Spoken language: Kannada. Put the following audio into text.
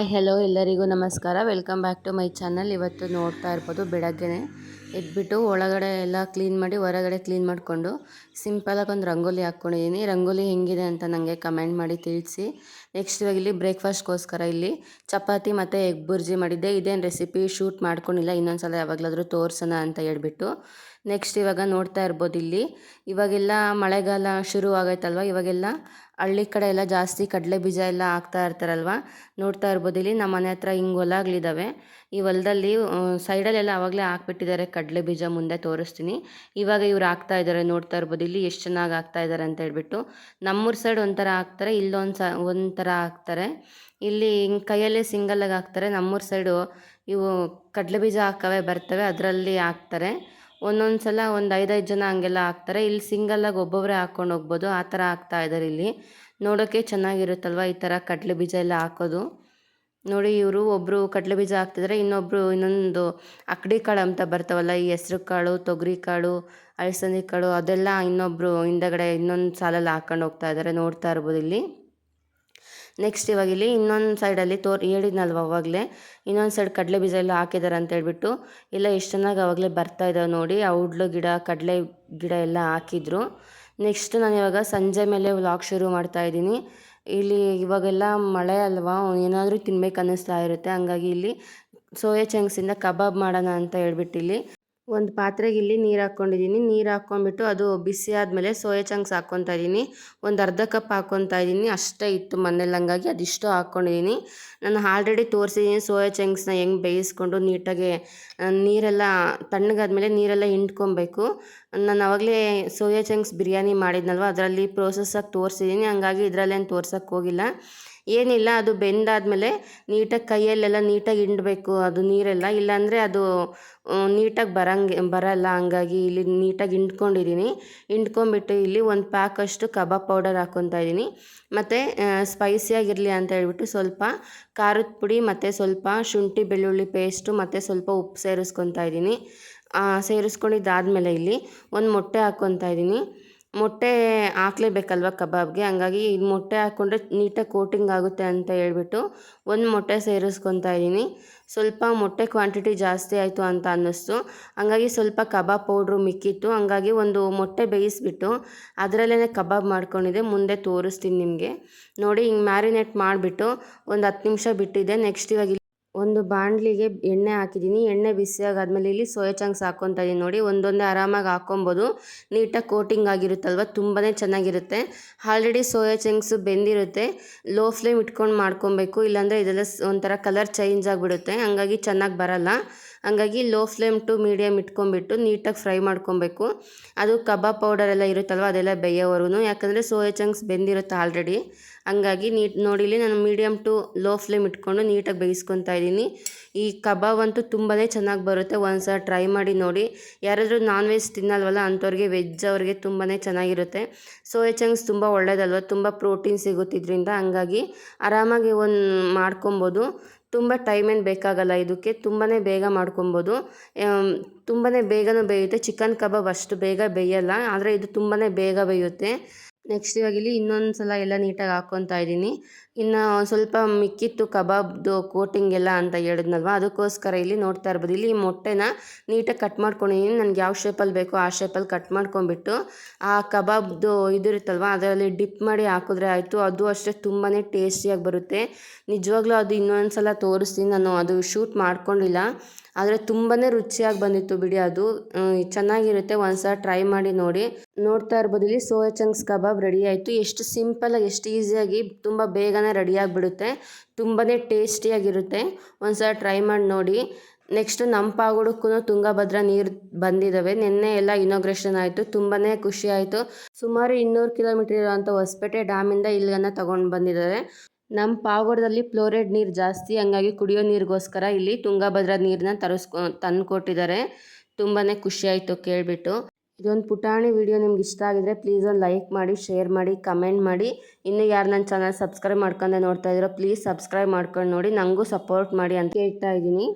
ಹಾಯ್ ಹಲೋ ಎಲ್ಲರಿಗೂ ನಮಸ್ಕಾರ. Welcome back to my channel ಇವತ್ತು ನೋಡ್ತಾ ಇರ್ಬೋದು ಬೆಳಗ್ಗೆನೆ ಎದ್ಬಿಟ್ಟು ಒಳಗಡೆ ಎಲ್ಲ ಕ್ಲೀನ್ ಮಾಡಿ, ಹೊರಗಡೆ ಕ್ಲೀನ್ ಮಾಡಿಕೊಂಡು ಸಿಂಪಲಾಗಿ ಒಂದು ರಂಗೋಲಿ ಹಾಕ್ಕೊಂಡಿದ್ದೀನಿ ರಂಗೋಲಿ ಹೆಂಗಿದೆ ಅಂತ ನನಗೆ ಕಮೆಂಟ್ ಮಾಡಿ ತಿಳಿಸಿ. ನೆಕ್ಸ್ಟ್ ಇವಾಗ ಇಲ್ಲಿ ಬ್ರೇಕ್ಫಾಸ್ಟ್ಗೋಸ್ಕರ ಇಲ್ಲಿ ಚಪಾತಿ ಮತ್ತು ಎಗ್ ಬುರ್ಜಿ ಮಾಡಿದ್ದೆ. ಇದೇನು ರೆಸಿಪಿ ಶೂಟ್ ಮಾಡ್ಕೊಂಡಿಲ್ಲ ಇನ್ನೊಂದು ಸಲ ಯಾವಾಗಲಾದರೂ ತೋರಿಸೋಣ ಅಂತ ಹೇಳ್ಬಿಟ್ಟು. ನೆಕ್ಸ್ಟ್ ಇವಾಗ ನೋಡ್ತಾ ಇರ್ಬೋದು ಇಲ್ಲಿ. ಇವಾಗೆಲ್ಲ ಮಳೆಗಾಲ ಶುರು ಆಗೈತಲ್ವ ಇವಾಗೆಲ್ಲ ಹಳ್ಳಿ ಕಡೆ ಎಲ್ಲ ಜಾಸ್ತಿ ಕಡಲೆ ಬೀಜ ಎಲ್ಲ ಹಾಕ್ತಾ ಇರ್ತಾರಲ್ವ? ನೋಡ್ತಾ ಇರ್ಬೋದು. ಇಲ್ಲಿ ನಮ್ಮ ಮನೆ ಹತ್ರ ಹಿಂಗೆ ಹೊಲಗಳಿದ್ದಾವೆ ಈ ಹೊಲದಲ್ಲಿ ಸೈಡಲ್ಲೆಲ್ಲ ಆವಾಗಲೇ ಹಾಕ್ಬಿಟ್ಟಿದ್ದಾರೆ ಕಡಲೆ ಬೀಜ ಮುಂದೆ ತೋರಿಸ್ತೀನಿ. ಇವಾಗ ಇವ್ರು ಹಾಕ್ತಾ ಇದ್ದಾರೆ ನೋಡ್ತಾ ಇರ್ಬೋದು. ಇಲ್ಲಿ ಎಷ್ಟು ಚೆನ್ನಾಗಿ ಹಾಕ್ತಾ ಇದ್ದಾರೆ ಅಂತ ಹೇಳ್ಬಿಟ್ಟು. ನಮ್ಮೂರು ಸೈಡ್ ಒಂಥರ ಹಾಕ್ತಾರೆ, ಇಲ್ಲೊಂದು ಸ, ಒಂಥರ ಹಾಕ್ತಾರೆ. ಇಲ್ಲಿ ಹಿಂಗೆ ಕೈಯಲ್ಲೇ ಸಿಂಗಲಾಗಿ ಹಾಕ್ತಾರೆ. ನಮ್ಮೂರು ಸೈಡು ಇವು ಕಡಲೆ ಬೀಜ ಹಾಕವೆ, ಬರ್ತವೆ, ಅದರಲ್ಲಿ ಹಾಕ್ತಾರೆ. ಒಂದೊಂದು ಸಲ ಒಂದು ಐದೈದು ಜನ ಹಂಗೆಲ್ಲ ಹಾಕ್ತಾರೆ. ಇಲ್ಲಿ ಸಿಂಗಲ್ಲಾಗಿ ಒಬ್ಬೊಬ್ಬರೇ ಹಾಕ್ಕೊಂಡು ಹೋಗ್ಬೋದು. ಆ ಥರ ಹಾಕ್ತಾ ಇದ್ದಾರೆ ಇಲ್ಲಿ. ನೋಡೋಕ್ಕೆ ಚೆನ್ನಾಗಿರುತ್ತಲ್ವ ಈ ಥರ ಕಡಲೆ ಬೀಜ ಎಲ್ಲ ಹಾಕೋದು? ನೋಡಿ ಇವರು ಒಬ್ಬರು ಕಡಲೆ ಬೀಜ ಹಾಕ್ತಿದ್ದಾರೆ ಇನ್ನೊಬ್ಬರು ಇನ್ನೊಂದು ಅಕ್ಕಡಿ ಕಾಳು ಅಂತ ಬರ್ತಾವಲ್ಲ, ಈ ಹೆಸ್ರು ಕಾಳು, ತೊಗರಿ ಕಾಳು ಅಲಸಂದಿ ಕಾಳು ಅದೆಲ್ಲ ಇನ್ನೊಬ್ಬರು ಹಿಂದಗಡೆ ಇನ್ನೊಂದು ಸಾಲಲ್ಲಿ ಹಾಕ್ಕೊಂಡು ಹೋಗ್ತಾ ಇದ್ದಾರೆ ನೋಡ್ತಾ ಇರ್ಬೋದು ಇಲ್ಲಿ. ನೆಕ್ಸ್ಟ್ ಇವಾಗ ಇಲ್ಲಿ ಇನ್ನೊಂದು ಸೈಡಲ್ಲಿ ತೋರ್, ಹೇಳಿದ್ನಲ್ವ ಅವಾಗಲೇ? ಇನ್ನೊಂದು ಸೈಡ್ ಕಡಲೆ ಬೀಜ ಎಲ್ಲ ಹಾಕಿದ್ದಾರೆ ಅಂತ ಹೇಳ್ಬಿಟ್ಟು, ಎಲ್ಲ ಎಷ್ಟು ಚೆನ್ನಾಗಿ ಅವಾಗಲೇ ಬರ್ತಾ ಇದ್ದಾವೆ ನೋಡಿ ಔಡ್ಲು ಗಿಡ, ಕಡಲೆ ಗಿಡ ಎಲ್ಲ ಹಾಕಿದ್ರು. ನೆಕ್ಸ್ಟ್ ನಾನು ಇವಾಗ ಸಂಜೆ ಮೇಲೆ ವ್ಲಾಗ್ ಶುರು ಮಾಡ್ತಾ ಇದ್ದೀನಿ. ಇಲ್ಲಿ ಇವಾಗೆಲ್ಲ ಮಳೆ ಅಲ್ವಾ, ಏನಾದರೂ ತಿನ್ಬೇಕು ಅನ್ನಿಸ್ತಾ ಇರುತ್ತೆ. ಹಂಗಾಗಿ ಇಲ್ಲಿ ಸೋಯಾ ಚಂಕ್ಸಿಂದ ಕಬಾಬ್ ಮಾಡೋಣ ಅಂತ ಹೇಳ್ಬಿಟ್ಟು ಇಲ್ಲಿ ಒಂದು ಪಾತ್ರೆಗೆ ಇಲ್ಲಿ ನೀರು ಹಾಕ್ಕೊಂಡಿದ್ದೀನಿ ನೀರು ಹಾಕ್ಕೊಂಡ್ಬಿಟ್ಟು ಅದು ಬಿಸಿ ಆದಮೇಲೆ ಸೋಯಾ ಚಂಕ್ಸ್ ಹಾಕ್ಕೊತಾ ಇದ್ದೀನಿ ಒಂದು ಅರ್ಧ ಕಪ್ ಹಾಕ್ಕೊತಾ ಇದ್ದೀನಿ ಅಷ್ಟೇ ಇತ್ತು ಮನೇಲಿ ಹಂಗಾಗಿ ಅದಿಷ್ಟು ಹಾಕ್ಕೊಂಡಿದ್ದೀನಿ ನಾನು ಆಲ್ರೆಡಿ ತೋರಿಸಿದ್ದೀನಿ ಸೋಯಾ ಚಂಕ್ಸ್ನ ಹೆಂಗೆ ಬೇಯಿಸ್ಕೊಂಡು ನೀಟಾಗಿ ನೀರೆಲ್ಲ ತಣ್ಣಗಾದ್ಮೇಲೆ ನೀರೆಲ್ಲ ಹಿಂಡ್ಕೊಬೇಕು. ನಾನು ಆವಾಗಲೇ ಸೋಯಾ ಚಂಕ್ಸ್ ಬಿರಿಯಾನಿ ಮಾಡಿದ್ನಲ್ವ? ಅದರಲ್ಲಿ ಪ್ರೋಸೆಸ್ಸಾಗಿ ತೋರಿಸಿದ್ದೀನಿ ಹಂಗಾಗಿ ಇದರಲ್ಲೇನು ತೋರ್ಸೋಕ್ಕೆ ಹೋಗಿಲ್ಲ. ಏನಿಲ್ಲ, ಅದು ಬೆಂದಾದಮೇಲೆ ನೀಟಾಗಿ ಕೈಯಲ್ಲೆಲ್ಲ ನೀಟಾಗಿ ಹಿಂಡಬೇಕು, ಅದು ನೀರೆಲ್ಲ. ಇಲ್ಲಾಂದರೆ ಅದು ನೀಟಾಗಿ ಬರಂಗೆ, ಬರಲ್ಲ. ಹಂಗಾಗಿ ಇಲ್ಲಿ ನೀಟಾಗಿ ಹಿಂಡ್ಕೊಂಡಿದ್ದೀನಿ ಹಿಂಡ್ಕೊಂಬಿಟ್ಟು ಇಲ್ಲಿ ಒಂದು ಪ್ಯಾಕಷ್ಟು ಕಬಾಬ್ ಪೌಡರ್ ಹಾಕ್ಕೊತಾ ಇದ್ದೀನಿ ಮತ್ತು ಸ್ಪೈಸಿಯಾಗಿರಲಿ ಅಂತ ಹೇಳ್ಬಿಟ್ಟು ಸ್ವಲ್ಪ ಖಾರದ ಪುಡಿ, ಮತ್ತು ಸ್ವಲ್ಪ ಶುಂಠಿ ಬೆಳ್ಳುಳ್ಳಿ ಪೇಸ್ಟು ಮತ್ತು ಸ್ವಲ್ಪ ಉಪ್ಪು ಸೇರಿಸ್ಕೊತಾ ಇದ್ದೀನಿ ಸೇರಿಸ್ಕೊಂಡಿದ್ದಾದಮೇಲೆ ಇಲ್ಲಿ ಒಂದು ಮೊಟ್ಟೆ ಹಾಕ್ಕೊತಾ ಇದ್ದೀನಿ ಮೊಟ್ಟೆ ಹಾಕ್ಲೇಬೇಕಲ್ವ ಕಬಾಬ್ಗೆ? ಹಂಗಾಗಿ ಇದು ಮೊಟ್ಟೆ ಹಾಕ್ಕೊಂಡ್ರೆ ನೀಟಾಗಿ ಕೋಟಿಂಗ್ ಆಗುತ್ತೆ ಅಂತ ಹೇಳ್ಬಿಟ್ಟು ಒಂದು ಮೊಟ್ಟೆ ಸೇರಿಸ್ಕೊತಾ ಇದ್ದೀನಿ. ಸ್ವಲ್ಪ ಮೊಟ್ಟೆ ಕ್ವಾಂಟಿಟಿ ಜಾಸ್ತಿ ಆಯಿತು ಅಂತ ಅನ್ನಿಸ್ತು. ಹಂಗಾಗಿ ಸ್ವಲ್ಪ ಕಬಾಬ್ ಪೌಡ್ರು ಮಿಕ್ಕಿತ್ತು. ಹಂಗಾಗಿ ಒಂದು ಮೊಟ್ಟೆ ಬೇಯಿಸ್ಬಿಟ್ಟು ಅದರಲ್ಲೇ ಕಬಾಬ್ ಮಾಡ್ಕೊಂಡಿದ್ದೆ. ಮುಂದೆ ತೋರಿಸ್ತೀನಿ ನಿಮಗೆ. ನೋಡಿ, ಹಿಂಗೆ ಮ್ಯಾರಿನೇಟ್ ಮಾಡಿಬಿಟ್ಟು ಒಂದು ಹತ್ತು ನಿಮಿಷ ಬಿಟ್ಟಿದ್ದೆ ನೆಕ್ಸ್ಟ್ ಇವಾಗ ಒಂದು ಬಾಣಲಿಗೆ ಎಣ್ಣೆ ಹಾಕಿದ್ದೀನಿ. ಎಣ್ಣೆ ಬಿಸಿಯಾಗಾದ್ಮೇಲೆ ಇಲ್ಲಿ ಸೋಯಾ ಚಂಕ್ಸ್ ಹಾಕ್ಕೊತಾ ಇದ್ದೀನಿ ನೋಡಿ. ಒಂದೊಂದೇ ಆರಾಮಾಗಿ ಹಾಕ್ಕೊಬೋದು. ನೀಟಾಗಿ ಕೋಟಿಂಗ್ ಆಗಿರುತ್ತಲ್ವ? ತುಂಬಾ ಚೆನ್ನಾಗಿರುತ್ತೆ. ಆಲ್ರೆಡಿ ಸೋಯಾ ಚಂಕ್ಸು ಬೆಂದಿರುತ್ತೆ. ಲೋ ಫ್ಲೇಮ್ ಇಟ್ಕೊಂಡು ಮಾಡ್ಕೊಬೇಕು. ಇಲ್ಲಾಂದರೆ ಇದೆಲ್ಲ ಒಂಥರ ಕಲರ್ ಚೇಂಜ್ ಆಗಿಬಿಡುತ್ತೆ. ಹಂಗಾಗಿ ಚೆನ್ನಾಗಿ ಬರಲ್ಲ. ಹಂಗಾಗಿ ಲೋ ಫ್ಲೇಮ್ ಟು ಮೀಡಿಯಮ್ ಇಟ್ಕೊಂಬಿಟ್ಟು ನೀಟಾಗಿ ಫ್ರೈ ಮಾಡ್ಕೊಬೇಕು. ಅದು ಕಬಾಬ್ ಪೌಡರ್ ಎಲ್ಲ ಇರುತ್ತಲ್ವ? ಅದೆಲ್ಲ ಬೇಯೋವರೆಗೂ. ಯಾಕಂದರೆ ಸೋಯಾ ಚಂಕ್ಸ್ ಬೆಂದಿರುತ್ತೆ ಆಲ್ರೆಡಿ. ಹಂಗಾಗಿ ನೀಟ್ ನೋಡಿಲಿ ನಾನು ಮೀಡಿಯಮ್ ಟು ಲೋ ಫ್ಲೇಮ್ ಇಟ್ಕೊಂಡು ನೀಟಾಗಿ ಬೇಯಿಸ್ಕೊತಾ ಇದ್ದೀನಿ. ಈ ಕಬಾಬ್ ಅಂತೂ ತುಂಬಾ ಚೆನ್ನಾಗಿ ಬರುತ್ತೆ. ಒಂದು ಸಲ ಟ್ರೈ ಮಾಡಿ ನೋಡಿ. ಯಾರಾದರೂ ನಾನ್ ವೆಜ್ ತಿನ್ನಲ್ವಲ್ಲ ಅಂಥವ್ರಿಗೆ ವೆಜ್ ಅವ್ರಿಗೆ ತುಂಬಾ ಚೆನ್ನಾಗಿರುತ್ತೆ. ಸೋಯಾ ಚಂಕ್ಸ್ ತುಂಬ ಒಳ್ಳೆಯದಲ್ವ ತುಂಬ ಪ್ರೋಟೀನ್ ಸಿಗುತ್ತಿದ್ರಿಂದ ಹಂಗಾಗಿ ಆರಾಮಾಗಿ ಒಂದು ಮಾಡ್ಕೊಬೋದು. ತುಂಬ ಟೈಮೇನು ಬೇಕಾಗಲ್ಲ ಇದಕ್ಕೆ. ತುಂಬಾ ಬೇಗ ಮಾಡ್ಕೊಬೋದು. ತುಂಬಾ ಬೇಗನೂ ಬೇಯುತ್ತೆ. ಚಿಕನ್ ಕಬಾಬ್ ಅಷ್ಟು ಬೇಗ ಬೇಯಲ್ಲ. ಆದರೆ ಇದು ತುಂಬಾ ಬೇಗ ಬೇಯುತ್ತೆ. ನೆಕ್ಸ್ಟ್ ಇವಾಗ ಇಲ್ಲಿ ಇನ್ನೊಂದು ಎಲ್ಲ ನೀಟಾಗಿ ಹಾಕ್ಕೊತಾ ಇದ್ದೀನಿ ಇನ್ನು ಸ್ವಲ್ಪ ಮಿಕ್ಕಿತ್ತು ಕಬಾಬ್ದು ಕೋಟಿಂಗ್ ಎಲ್ಲ ಅಂತ ಹೇಳಿದ್ನಲ್ವ? ಅದಕ್ಕೋಸ್ಕರ ಇಲ್ಲಿ ನೋಡ್ತಾ ಇರ್ಬೋದು. ಇಲ್ಲಿ ಮೊಟ್ಟೆನ ನೀಟಾಗಿ ಕಟ್ ಮಾಡ್ಕೊಂಡಿದ್ದೀನಿ ನನಗೆ ಯಾವ ಶೇಪಲ್ಲಿ ಬೇಕೋ ಆ ಶೇಪಲ್ಲಿ ಕಟ್ ಮಾಡ್ಕೊಂಡ್ಬಿಟ್ಟು, ಆ ಕಬಾಬ್ದು ಇದಿರುತ್ತಲ್ವ ಅದರಲ್ಲಿ ಡಿಪ್ ಮಾಡಿ ಹಾಕಿದ್ರೆ ಆಯಿತು. ಅದು ಅಷ್ಟೇ ತುಂಬಾ ಟೇಸ್ಟಿಯಾಗಿ ಬರುತ್ತೆ. ನಿಜವಾಗ್ಲೂ ಅದು ಇನ್ನೊಂದು ಸಲ ತೋರಿಸ್ತೀನಿ ನಾನು. ಅದು ಶೂಟ್ ಮಾಡ್ಕೊಂಡಿಲ್ಲ. ಆದರೆ ತುಂಬಾ ರುಚಿಯಾಗಿ ಬಂದಿತ್ತು ಬಿಡಿ ಅದು. ಚೆನ್ನಾಗಿರುತ್ತೆ. ಒಂದ್ಸಲ ಟ್ರೈ ಮಾಡಿ ನೋಡಿ. ನೋಡ್ತಾ ಇರ್ಬೋದು ಇಲ್ಲಿ ಸೋಯಾ ಚಂಕ್ಸ್ ಕಬಾಬ್ ರೆಡಿ ಆಯಿತು. ಎಷ್ಟು ಸಿಂಪಲಾಗಿ ಎಷ್ಟು ಈಸಿಯಾಗಿ, ತುಂಬ ಬೇಗನೆ ರೆಡಿ ಆಗಿಬಿಡುತ್ತೆ ತುಂಬಾ ಟೇಸ್ಟಿಯಾಗಿರುತ್ತೆ. ಒಂದ್ಸಲ ಟ್ರೈ ಮಾಡಿ ನೋಡಿ. ನೆಕ್ಸ್ಟ್ ನಮ್ಮ ಪಾಗುಡಕ್ಕೂ ತುಂಗಭದ್ರಾ ನೀರು ಬಂದಿದ್ದಾವೆ ನಿನ್ನೆ ಎಲ್ಲ ಇನಾಗ್ರೇಷನ್ ಆಯಿತು. ತುಂಬಾ ಖುಷಿ ಆಯಿತು. ಸುಮಾರು ಇನ್ನೂರು ಕಿಲೋಮೀಟರ್ ಇರುವಂಥ ಹೊಸಪೇಟೆ ಡ್ಯಾಮಿಂದ ಇಲ್ಲಿಗನ್ನ ತೊಗೊಂಡು ಬಂದಿದ್ದಾರೆ ನಮ್ಮ ಪಾವಗಡದಲ್ಲಿ ಫ್ಲೋರೈಡ್ ನೀರು ಜಾಸ್ತಿ, ಹಂಗಾಗಿ ಕುಡಿಯೋ ನೀರಿಗೋಸ್ಕರ ಇಲ್ಲಿ ತುಂಗಭದ್ರಾ ನೀರನ್ನ ತರಿಸ್ಕೊ ತಂದು ಕೊಟ್ಟಿದ್ದಾರೆ ತುಂಬಾ ಖುಷಿ ಆಯಿತು ಕೇಳಿಬಿಟ್ಟು. ಇದೊಂದು ಪುಟಾಣಿ ವಿಡಿಯೋ ನಿಮ್ಗೆ ಇಷ್ಟ ಆಗಿದ್ರೆ ಪ್ಲೀಸ್ ಒಂದು ಲೈಕ್ ಮಾಡಿ ಶೇರ್ ಮಾಡಿ ಕಮೆಂಟ್ ಮಾಡಿ. ಇನ್ನೂ ಯಾರು ನನ್ನ ಚಾನಲ್ ಸಬ್ಸ್ಕ್ರೈಬ್ ಮಾಡ್ಕೊಂಡೆ ನೋಡ್ತಾ ಇದ್ದೀರೋ ಪ್ಲೀಸ್ ಸಬ್ಸ್ಕ್ರೈಬ್ ಮಾಡ್ಕೊಂಡು ನೋಡಿ. ನನಗೂ ಸಪೋರ್ಟ್ ಮಾಡಿ ಅಂತ ಹೇಳ್ತಾ ಇದ್ದೀನಿ.